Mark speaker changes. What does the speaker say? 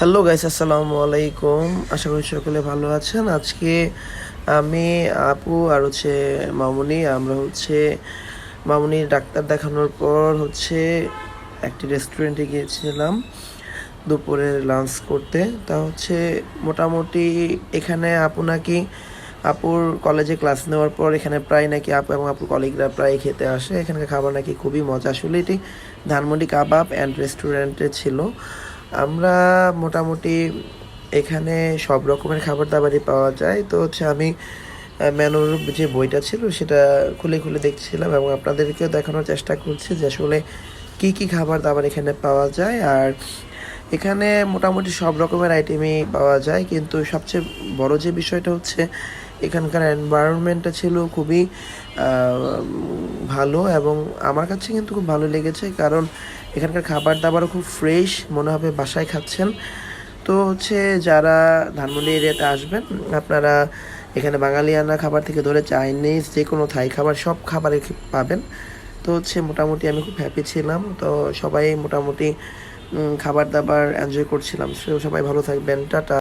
Speaker 1: Hello guys আসসালামু আলাইকুম। আশা করি সকলে ভালো আছেন। আজকে আমি, আপু আর হচ্ছে মামুনি, আমরা হচ্ছে মামুনির ডাক্তার দেখানোর পর হচ্ছে একটি রেস্টুরেন্টে গিয়েছিলাম দুপুরে লাঞ্চ করতে। তা হচ্ছে মোটামুটি এখানে আপু নাকি, আপুর কলেজে ক্লাস নেওয়ার পর এখানে প্রায় নাকি আপু এবং আপুর কলিগরা প্রায় খেতে আসে। এখানকার খাবার নাকি খুবই মজা। আসলে এটি ধানমন্ডি কাবাব অ্যান্ড রেস্টুরেন্টে ছিল। আমরা মোটামুটি এখানে সব রকমের খাবার দাবারই পাওয়া যায়। তো হচ্ছে আমি মেনুর যে বইটা ছিল সেটা খুলে খুলে দেখছিলাম এবং আপনাদেরকেও দেখানোর চেষ্টা করছি যে আসলে কী কী খাবার দাবার এখানে পাওয়া যায়। আর এখানে মোটামুটি সব রকমের আইটেমই পাওয়া যায়, কিন্তু সবচেয়ে বড় যে বিষয়টা হচ্ছে এখানকার এনভায়রনমেন্টটা ছিল খুবই ভালো এবং আমার কাছে কিন্তু খুব ভালো লেগেছে কারণ এখানকার খাবার দাবারও খুব ফ্রেশ মনে হবে বাসায় খাচ্ছেন। তো হচ্ছে যারা ধানমন্ডি এরিয়াতে আসবেন, আপনারা এখানে বাঙালিয়ানা খাবার থেকে ধরে চাইনিজ যে কোনো থাই খাবার, সব খাবারই পাবেন। তো হচ্ছে মোটামুটি আমি খুব হ্যাপি ছিলাম। তো সবাই মোটামুটি খাবার দাবার এনজয় করছিলাম। সবাই ভালো থাকবেন। টাটা।